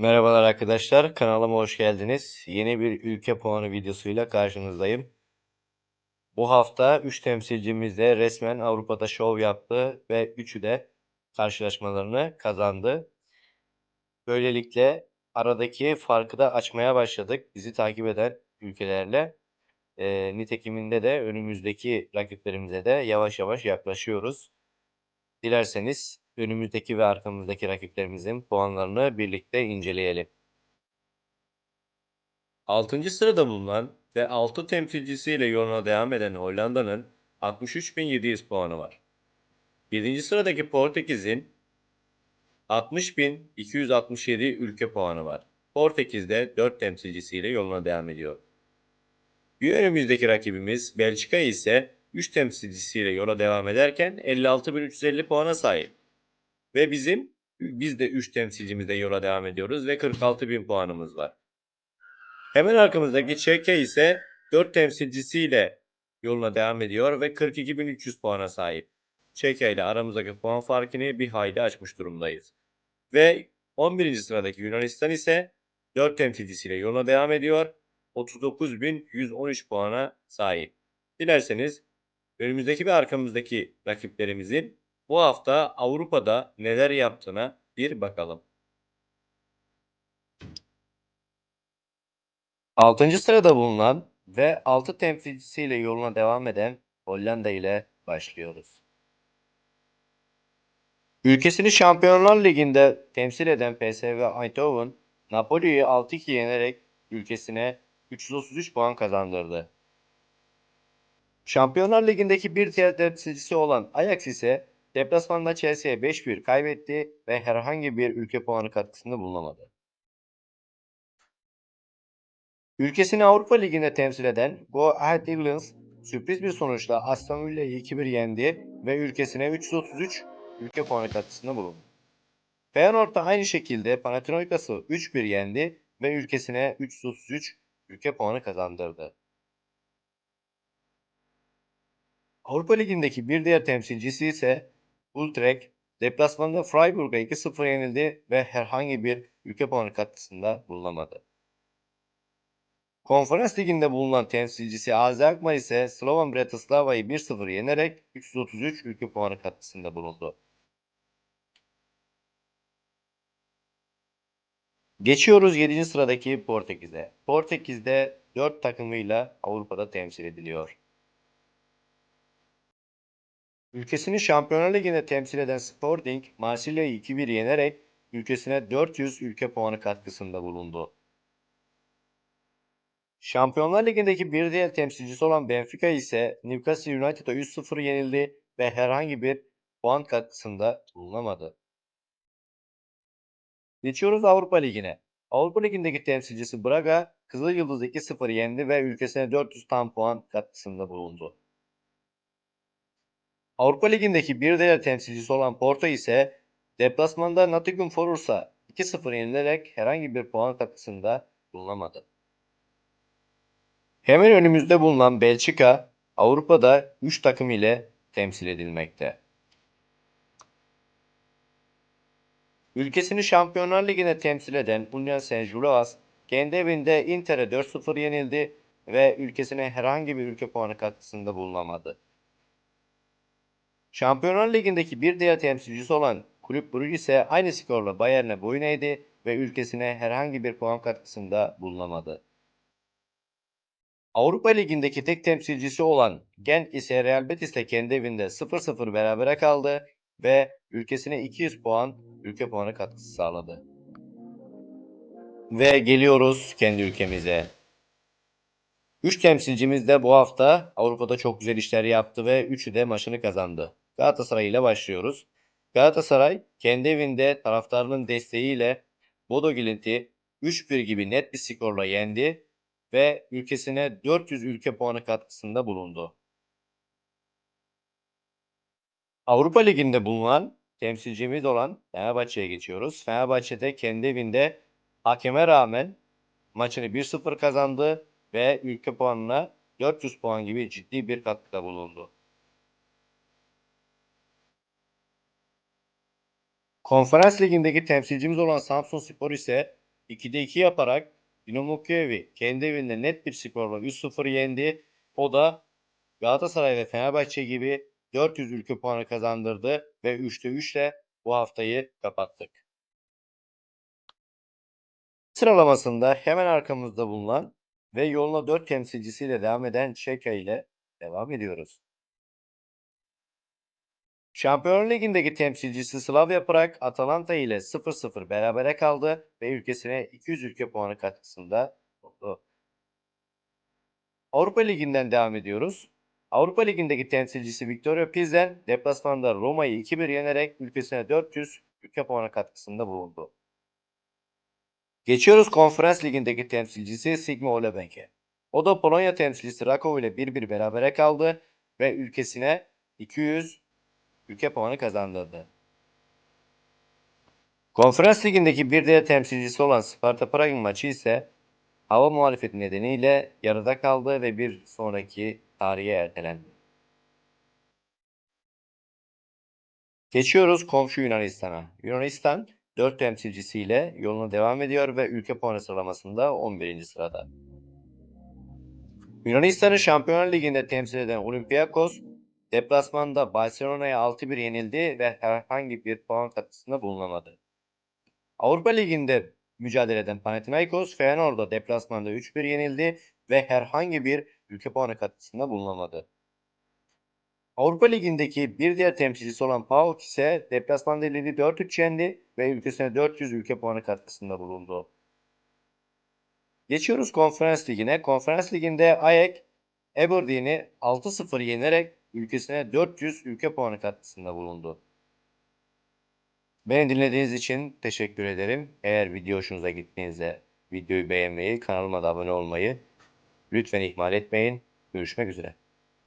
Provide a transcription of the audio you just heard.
Merhabalar arkadaşlar, kanalıma hoş geldiniz. Yeni bir ülke puanı videosuyla karşınızdayım. Bu hafta 3 temsilcimiz de resmen Avrupa'da şov yaptı ve 3'ü de karşılaşmalarını kazandı. Böylelikle aradaki farkı da açmaya başladık bizi takip eden ülkelerle. Eee nitekiminde de önümüzdeki rakiplerimize de yavaş yavaş yaklaşıyoruz. Dilerseniz önümüzdeki ve arkamızdaki rakiplerimizin puanlarını birlikte inceleyelim. 6. sırada bulunan ve 6 temsilcisiyle yoluna devam eden Hollanda'nın 63.700 puanı var. 7. sıradaki Portekiz'in 60.267 ülke puanı var. Portekiz de 4 temsilcisiyle yoluna devam ediyor. Bir önümüzdeki rakibimiz Belçika ise 3 temsilcisiyle yola devam ederken 56.350 puana sahip. Ve bizim biz de 3 temsilcimizle yola devam ediyoruz ve 46.000 puanımız var. Hemen arkamızdaki Çekya ise 4 temsilcisiyle yoluna devam ediyor ve 42.300 puana sahip. Çekya ile aramızdaki puan farkını bir hayli açmış durumdayız. Ve 11. sıradaki Yunanistan ise 4 temsilcisiyle yoluna devam ediyor. 39.113 puana sahip. Dilerseniz önümüzdeki ve arkamızdaki rakiplerimizin bu hafta Avrupa'da neler yaptığına bir bakalım. 6. sırada bulunan ve 6 temsilcisiyle yoluna devam eden Hollanda ile başlıyoruz. Ülkesini Şampiyonlar Ligi'nde temsil eden PSV Eindhoven, Napoli'yi 6-2 yenerek ülkesine 333 puan kazandırdı. Şampiyonlar Ligi'ndeki bir temsilcisi olan Ajax ise deplasmanda Chelsea'ye 5-1 kaybetti ve herhangi bir ülke puanı katkısında bulunamadı. Ülkesini Avrupa Ligi'nde temsil eden Go Ahead Eagles sürpriz bir sonuçla Aston Villa'yı 2-1 yendi ve ülkesine 333 ülke puanı katkısında bulundu. Feyenoord da aynı şekilde Panathinaikos'u 3-1 yendi ve ülkesine 333 ülke puanı kazandırdı. Avrupa Ligi'ndeki bir diğer temsilcisi ise Utrecht deplasmanda Freiburg'a 2-0 yenildi ve herhangi bir ülke puanı katkısında bulunamadı. Konferans Ligi'nde bulunan temsilcisi AZ Alkmaar ise Slovan Bratislava'yı 1-0 yenerek 333 ülke puanı katkısında bulundu. Geçiyoruz 7. sıradaki Portekiz'e. Portekiz'de 4 takımıyla Avrupa'da temsil ediliyor. Ülkesini Şampiyonlar Ligi'nde temsil eden Sporting, Marsilya'yı 2-1 yenerek ülkesine 400 ülke puanı katkısında bulundu. Şampiyonlar Ligi'ndeki bir diğer temsilcisi olan Benfica ise Newcastle United'a 3-0 yenildi ve herhangi bir puan katkısında bulunamadı. Geçiyoruz Avrupa Ligi'ne. Avrupa Ligi'ndeki temsilcisi Braga, Kızıl Yıldız 2-0 yendi ve ülkesine 400 tam puan katkısında bulundu. Avrupa Ligi'ndeki bir diğer temsilcisi olan Porto ise deplasmanda Nottingham Forest'a 2-0 yenilerek herhangi bir puan katkısında bulunamadı. Hemen önümüzde bulunan Belçika, Avrupa'da 3 takım ile temsil edilmekte. Ülkesini Şampiyonlar Ligi'nde temsil eden Union Saint-Gilloise, kendi evinde Inter'e 4-0 yenildi ve ülkesine herhangi bir ülke puanı katkısında bulunamadı. Şampiyonlar Ligi'ndeki bir diğer temsilcisi olan Kulüp Brugge ise aynı skorla Bayern'e boyun eğdi ve ülkesine herhangi bir puan katkısında bulunamadı. Avrupa Ligi'ndeki tek temsilcisi olan Genk ise Real Betis'le kendi evinde 0-0 berabere kaldı ve ülkesine 200 puan ülke puanı katkısı sağladı. Ve geliyoruz kendi ülkemize. 3 temsilcimiz de bu hafta Avrupa'da çok güzel işler yaptı ve 3'ü de maçını kazandı. Galatasaray ile başlıyoruz. Galatasaray kendi evinde taraftarının desteğiyle Bodo Glimt'i 3-1 gibi net bir skorla yendi ve ülkesine 400 ülke puanı katkısında bulundu. Avrupa Ligi'nde bulunan temsilcimiz olan Fenerbahçe'ye geçiyoruz. Fenerbahçe'de kendi evinde hakeme rağmen maçını 1-0 kazandı ve ülke puanına 400 puan gibi ciddi bir katkıda bulundu. Konferans Ligi'ndeki temsilcimiz olan Samsun Spor ise 2'de 2 yaparak Dinamo Kiev'i kendi evinde net bir skorla 3-0 yendi. O da Galatasaray ve Fenerbahçe gibi 400 ülke puanı kazandırdı ve 3'te 3 ile bu haftayı kapattık. Sıralamasında hemen arkamızda bulunan ve yoluna 4 temsilcisiyle devam eden Çeka ile devam ediyoruz. Şampiyonlar Ligi'ndeki temsilcisi Slavia Prag Atalanta ile 0-0 berabere kaldı ve ülkesine 200 ülke puanı katkısında oldu. Avrupa Ligi'nden devam ediyoruz. Avrupa Ligi'ndeki temsilcisi Victoria Pilsen deplasmanda Roma'yı 2-1 yenerek ülkesine 400 ülke puanı katkısında bulundu. Geçiyoruz Konferans Ligi'ndeki temsilcisi Sigma Olebenk'e. O da Polonya temsilcisi Rakow ile 1-1 berabere kaldı ve ülkesine 200 ülke puanı kazandırdı. Konferans Ligi'ndeki bir diğer temsilcisi olan Sparta Prag'ın maçı ise hava muhalefeti nedeniyle yarıda kaldı ve bir sonraki tarihe ertelendi. Geçiyoruz komşu Yunanistan'a. Yunanistan 4 temsilcisiyle yoluna devam ediyor ve ülke puanı sıralamasında 11. sırada. Yunanistan'ı Şampiyonlar Ligi'nde temsil eden Olympiakos deplasmanda Barcelona'ya 6-1 yenildi ve herhangi bir puan katkısında bulunamadı. Avrupa Ligi'nde mücadele eden Panathinaikos Feyenoord'a deplasmanda 3-1 yenildi ve herhangi bir ülke puanı katkısında bulunamadı. Avrupa Ligi'ndeki bir diğer temsilcisi olan PAOK ise deplasmanda Lille'i 4-3 yendi ve ülkesine 400 ülke puanı katkısında bulundu. Geçiyoruz Konferans Ligi'ne. Konferans Ligi'nde Ajax Aberdeen'i 6-0 yenerek ülkesine 400 ülke puanı katkısında bulundu. Beni dinlediğiniz için teşekkür ederim. Eğer video hoşunuza gittiğinizde videoyu beğenmeyi, kanalıma da abone olmayı lütfen ihmal etmeyin. Görüşmek üzere.